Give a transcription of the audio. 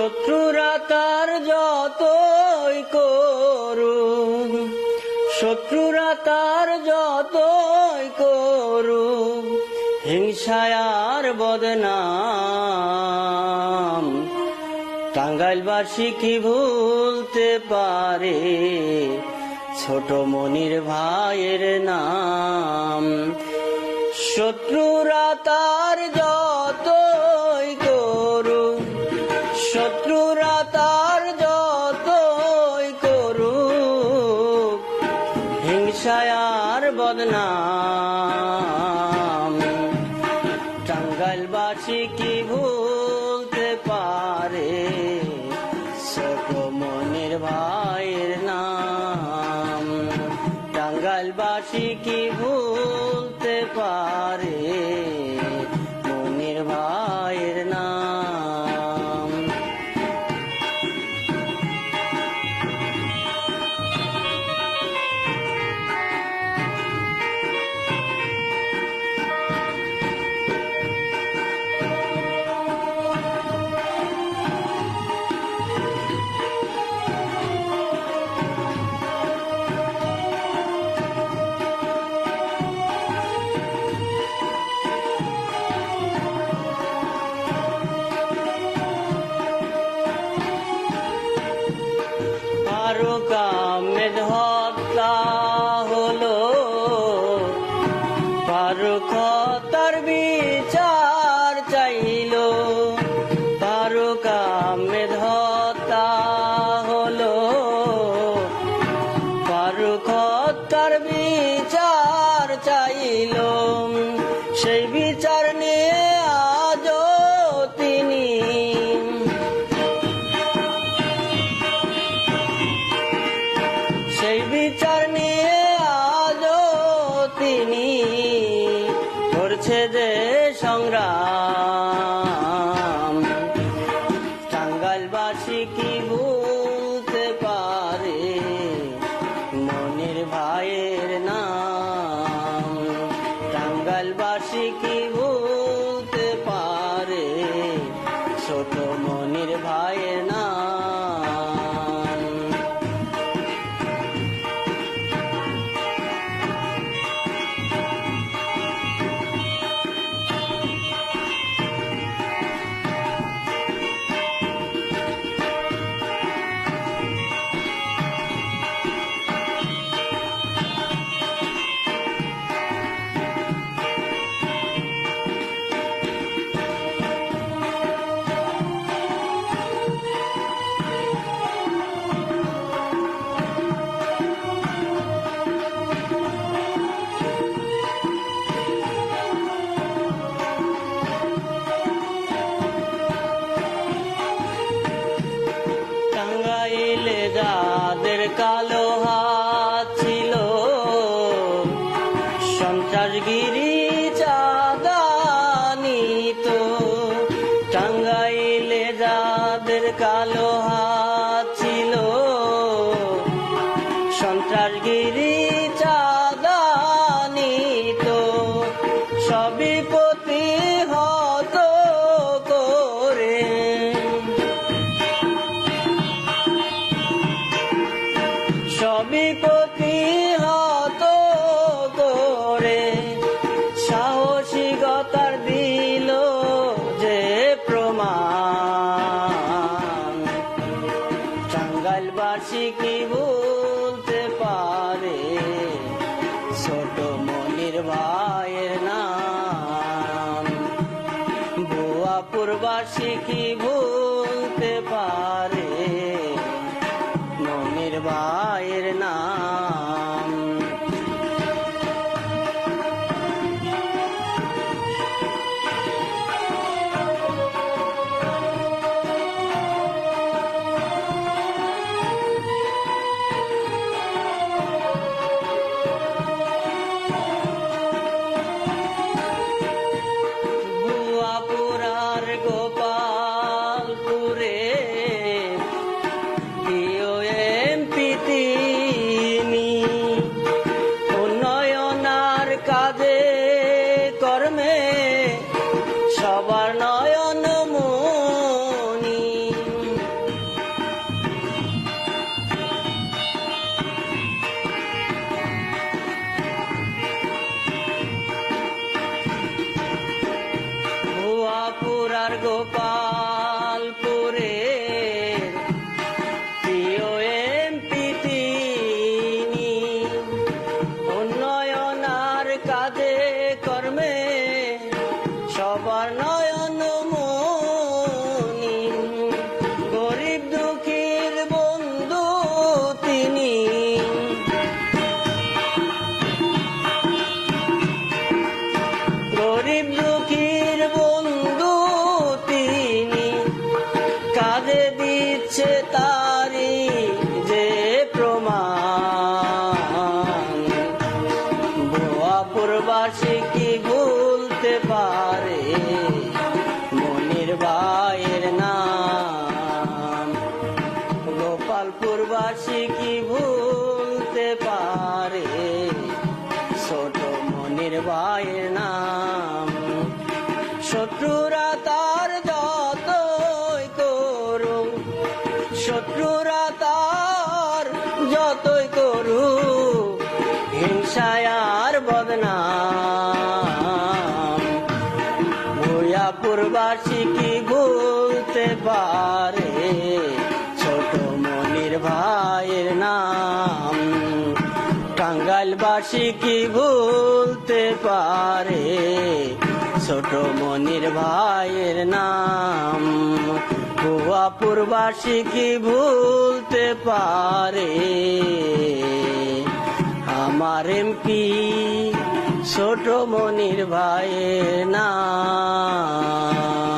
শত্রুরা তার যতই করুক, শত্রুরা তার যতই করুক, হিংসায় আর বদনাম টাঙ্গাইলবাসী কি ভুলতে পারে? ছোট মনির ভাইয়ের নাম, শত্রুরা তার যতই হিংসায় আর বদনাম। টাঙ্গাইলবাসী কি ভুলতে পারে? মনের ভাইয়ের নাম। টাঙ্গাইলবাসী কি Ram. সন্ত্রাসগিরি চাঁদানি তো টাঙ্গাইলে যাদের কালো হাত ছিল। সন্ত্রাসগিরি চাঁদানি তো সবই প্রতিহত করে। সবই প্রতিহত টাঙ্গাইলবাসী কি বলতে পারে? ছোট মনির ভাইয়ের নাম। বুয়াপুরবাসী কি ভুলতে পারে? মনির ভাইয়ের আমার গোপালপুরে প্রিয় এমপি তিনি উন্নয়নার কাজে কর্মে সবার নয় বোয়াপুরবাসী কি ভুলতে পারে? মনির ভাইয়ের নাম। গোপালপুরবাসী কি ভুলতে পারে? ছোট মনির ভাইয়ের নাম। শত্রুরা তার যতই করুক, শত্রুরা তার যতই করুক, হিংসায় টাঙ্গাইলবাসী কি ভুলতে পারে? ছোট মনির ভাইয়ের নাম। ভুয়াপুরবাসী কি ভুলতে পারে? আমার এমপি ছোট মনির ভাইয়ের নাম।